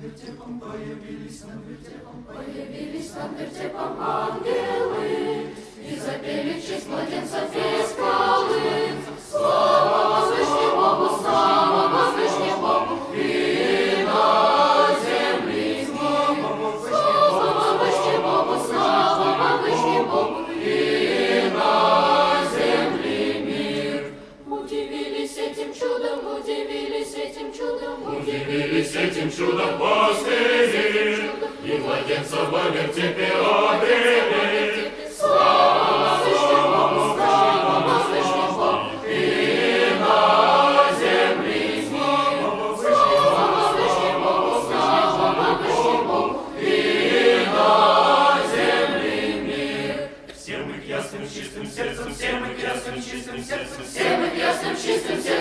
вертепом, появились над вертепом, Появились над вертепом ангелы И запели честь младенцев из скалы. Слава возвышней Богу, слава возвышней Богу, И на земле мир. Слава возвышней Богу, слава возвышней Богу, И на земле мир. Удивились этим чудом, удивились Удивились этим чудом, удивились И младенца в вертепе обрели. Слава Богу, слава Богу, и на земле мир. Слава Богу, слава Богу, и на земле мир. Всем мы ясным чистым сердцем, всем мы ясным чистым сердцем, всем мы ясным чистым сердцем,